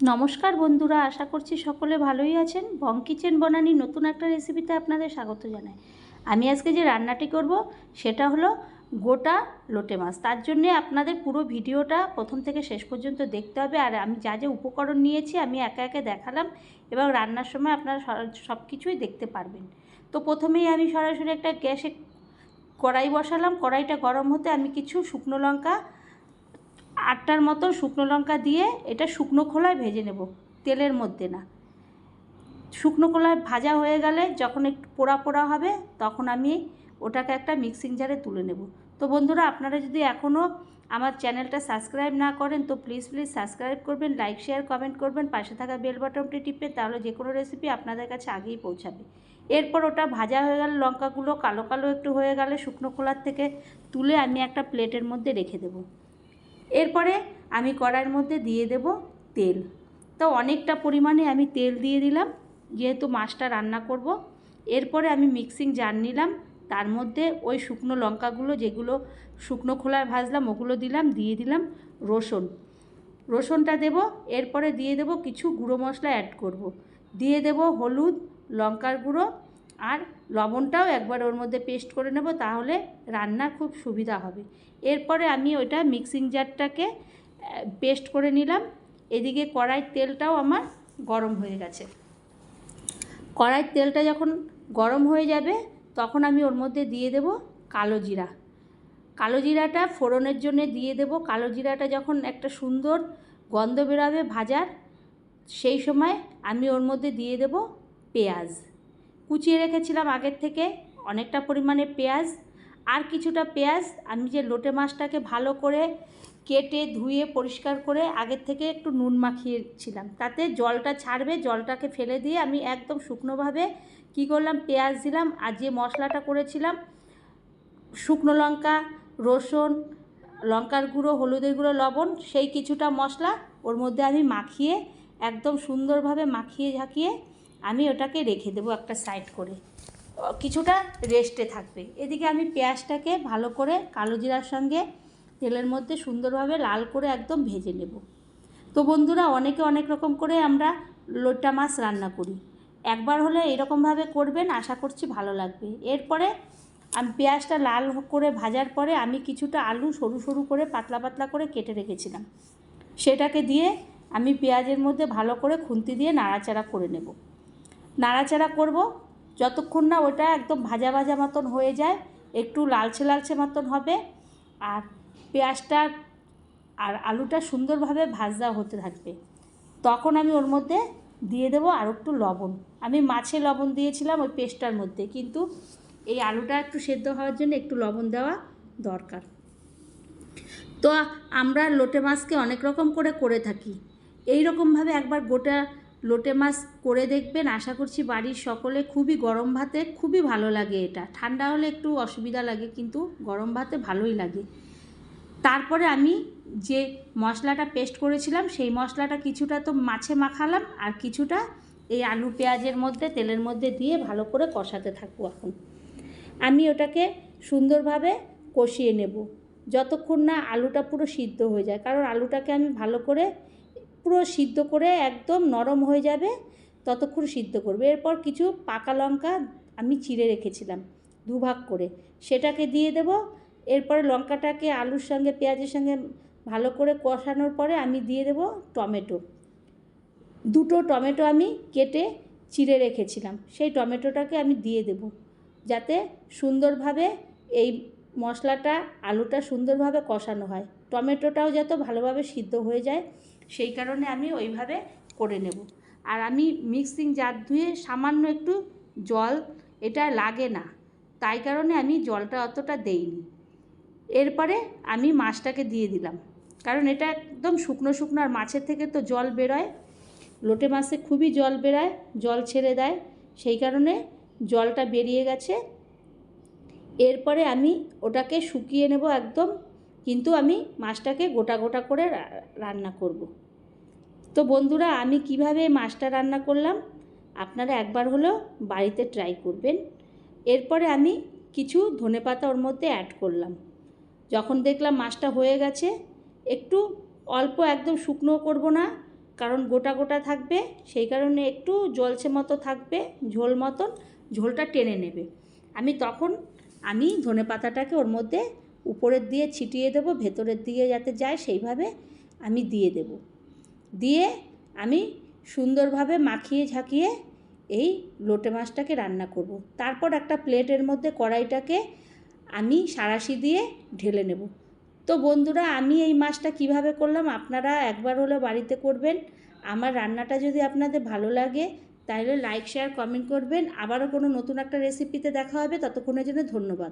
নমস্কার বন্ধুরা, আশা করছি সকলে ভালোই আছেন। বং কিচেন বনানি নতুন একটা রেসিপিতে আপনাদের স্বাগত জানাই। আমি আজকে যে রান্নাটি করব, সেটা হলো গোটা লোটে মাছ। তার জন্যে আপনাদের পুরো ভিডিওটা প্রথম থেকে শেষ পর্যন্ত দেখতে হবে। আর আমি যা যা উপকরণ নিয়েছি, আমি একা একে দেখালাম। এবং রান্নার সময় আপনারা সব কিছুই দেখতে পারবেন। তো প্রথমেই আমি সরাসরি একটা গ্যাসে কড়াই বসালাম। কড়াইটা গরম হতে আমি কিছু শুকনো লঙ্কা আটটার মতো শুকনো লঙ্কা দিয়ে এটা শুকনো খোলায় ভেজে নেব, তেলের মধ্যে না। শুকনো খোলায় ভাজা হয়ে গেলে যখন একটু পোড়া পোড়া হবে, তখন আমি ওটাকে একটা মিক্সিং জারে তুলে নেব। তো বন্ধুরা, আপনারা যদি এখনও আমার চ্যানেলটা সাবস্ক্রাইব না করেন, তো প্লিজ প্লিজ সাবস্ক্রাইব করবেন লাইক শেয়ার কমেন্ট করবেন, পাশে থাকা বেল বাটনটি টিপে, তাহলে যে কোনো রেসিপি আপনাদের কাছে আগেই পৌঁছাবে। এরপর ওটা ভাজা হয়ে গেলে লঙ্কাগুলো কালো কালো একটু হয়ে গেলে শুকনো খোলার থেকে তুলে আমি একটা প্লেটের মধ্যে রেখে দেবো। এরপরে আমি কড়াইয়ের মধ্যে দিয়ে দেব তেল। তো অনেকটা পরিমাণে আমি তেল দিয়ে দিলাম, যেহেতু মাছটা রান্না করব। এরপরে আমি মিক্সিং জার নিলাম, তার মধ্যে ওই শুকনো লঙ্কাগুলো যেগুলো শুকনো খোলায় ভাজলাম, ওগুলো দিলাম, দিয়ে দিলাম রসুন। রসুনটা দেব, এরপরে দিয়ে দেব কিছু গুঁড়ো মশলা অ্যাড করব। দিয়ে দেব হলুদ, লঙ্কার গুঁড়ো আর লবণটাও একবার ওর মধ্যে পেস্ট করে নেব, তাহলে রান্নার খুব সুবিধা হবে। এরপরে আমি ওইটা মিক্সিং জারটাকে পেস্ট করে নিলাম। এদিকে কড়াইয়ের তেলটাও আমার গরম হয়ে গেছে। কড়াইয়ের তেলটা যখন গরম হয়ে যাবে, তখন আমি ওর মধ্যে দিয়ে দেব কালো জিরা। কালো জিরাটা ফোড়নের জন্য দিয়ে দেব। কালো জিরাটা যখন একটা সুন্দর গন্ধ বেরাবে ভাজার, সেই সময় আমি ওর মধ্যে দিয়ে দেব পেঁয়াজ। কুচিয়ে রেখেছিলাম আগের থেকে। অনেকটা পরিমাণে পেঁয়াজ, আর কিছুটা পেঁয়াজ। আমি যে লোটে মাছটাকে ভালো করে কেটে, ধুয়ে, পরিষ্কার করে আগের থেকে একটু নুন মাখিয়েছিলাম। তাতে জলটা ছাড়বে, জলটাকে ফেলে দিয়ে আমি একদম শুকনোভাবে কী করলাম, পেঁয়াজ দিলাম। আর যে মশলাটা করেছিলাম, শুকনো লঙ্কা, রসুন, লঙ্কার গুঁড়ো, হলুদের গুঁড়ো, লবণ, সেই কিছুটা মশলা ওর মধ্যে আমি মাখিয়ে একদম সুন্দরভাবে মাখিয়ে ঝাঁকিয়ে আমি ওটাকে রেখে দেবো একটা সাইড করে। কিছুটা রেস্টে থাকবে। এদিকে আমি পেঁয়াজটাকে ভালো করে কালো জিরার সঙ্গে তেলের মধ্যে সুন্দরভাবে লাল করে একদম ভেজে নেব। তো বন্ধুরা, অনেকে অনেক রকম করে আমরা লোটা মাছ রান্না করি। একবার হলে এরকমভাবে করবেন, আশা করছি ভালো লাগবে। এরপরে আমি, পেঁয়াজটা লাল করে ভাজার পরে আমি কিছুটা আলু সরু সরু করে পাতলা পাতলা করে কেটে রেখেছিলাম। সেটাকে দিয়ে আমি পেঁয়াজের মধ্যে ভালো করে খুন্তি দিয়ে নাড়াচাড়া করে নেব। নাড়াচাড়া করব। যতক্ষণ না ওটা একদম ভাজা ভাজা মতন হয়ে যায়, একটু লালচে লালচে মতন হবে। আর পেঁয়াজটা আর আলুটা সুন্দরভাবে ভাজা হতে থাকবে। তখন আমি ওর মধ্যে দিয়ে দেবো আর একটু লবণ। আমি মাছে লবণ দিয়েছিলাম ওই পেস্টটার মধ্যে, কিন্তু এই আলুটা একটু সেদ্ধ হওয়ার জন্য একটু লবণ দেওয়া দরকার। তো আমরা লোটে মাছকে অনেক রকম করে করে থাকি। এই রকমভাবে একবার গোটা লোটে মাছ করে দেখবেন। আশা করছি বাড়ির সকলে খুবই গরম ভাতে খুবই ভালো লাগে এটা। ঠান্ডা হলে একটু অসুবিধা লাগে, কিন্তু গরম ভাতে ভালোই লাগে। তারপরে আমি যে মশলাটা পেস্ট করেছিলাম, সেই মশলাটা কিছুটা তো মাছে মাখালাম আর কিছুটা এই আলু পেঁয়াজের মধ্যে, তেলের মধ্যে দিয়ে ভালো করে কষাতে থাকব এখন। আমি ওটাকে সুন্দরভাবে কষিয়ে নেব। যতক্ষণ না আলুটা পুরো সিদ্ধ হয়ে যায়, কারণ আলুটাকে আমি ভালো করে পুরো সিদ্ধ করে একদম নরম হয়ে যাবে, ততক্ষণ সিদ্ধ করবে। এরপর কিছু পাকা লঙ্কা আমি চিড়ে রেখেছিলাম দুভাগ করে। সেটাকে দিয়ে দেব। এরপরে লঙ্কাটাকে আলুর সঙ্গে, পেঁয়াজের সঙ্গে ভালো করে কষানোর পরে আমি দিয়ে দেব টমেটো। দুটো টমেটো আমি কেটে চিড়ে রেখেছিলাম। সেই টমেটোটাকে আমি দিয়ে দেব যাতে সুন্দরভাবে এই মশলাটা, আলুটা সুন্দরভাবে কষানো হয়। টমেটোটাও যাতে ভালোভাবে সিদ্ধ হয়ে যায়, সেই কারণে আমি ওইভাবে করে নেব। আর আমি মিক্সিং জার ধুয়ে সামান্য একটু জল, এটা লাগে না, তাই কারণে আমি জলটা অতটা দেইনি। এরপরে আমি মাছটাকে দিয়ে দিলাম, কারণ এটা একদম শুকনো শুকনো আর মাছের থেকে তো জল বেরোয়। লোটে মাছে খুবই জল বেরোয়, জল ছেড়ে দেয়, সেই কারণে জলটা বেরিয়ে গেছে। এরপরে আমি ওটাকে শুকিয়ে নেব একদম কিন্তু আমি মাছটাকে গোটা গোটা করে রান্না করব। তো বন্ধুরা, আমি কীভাবে মাছটা রান্না করলাম? আপনারা একবার হলেও বাড়িতে ট্রাই করবেন। এরপরে আমি কিছু ধনেপাতা ওর মধ্যে অ্যাড করলাম। যখন দেখলাম মাছটা হয়ে গেছে, একটু অল্প একদম শুকনো করব না, কারণ গোটা গোটা থাকবে, সেই কারণে একটু জলছে মতো থাকবে, ঝোল মতন, ঝোলটা টেনে নেবে। আমি তখন, আমি ধনে পাতাটাকে ওর মধ্যে উপরের দিয়ে ছিটিয়ে দেবো, ভেতরের দিকে যাতে যায় সেইভাবে আমি দিয়ে দেব। দিয়ে আমি সুন্দরভাবে মাখিয়ে ঝাঁকিয়ে এই লোটে মাছটাকে রান্না করব। তারপর একটা প্লেটের মধ্যে কড়াইটাকে আমি সাঁড়াশি দিয়ে ঢেলে নেব। তো বন্ধুরা, আমি এই মাছটা কীভাবে করলাম আপনারা একবার হলে বাড়িতে করবেন। আমার রান্নাটা যদি আপনাদের ভালো লাগে, তাহলে লাইক, শেয়ার, কমেন্ট করবেন। আবারও কোনো নতুন একটা রেসিপিতে দেখা হবে, ততক্ষণের জন্য ধন্যবাদ।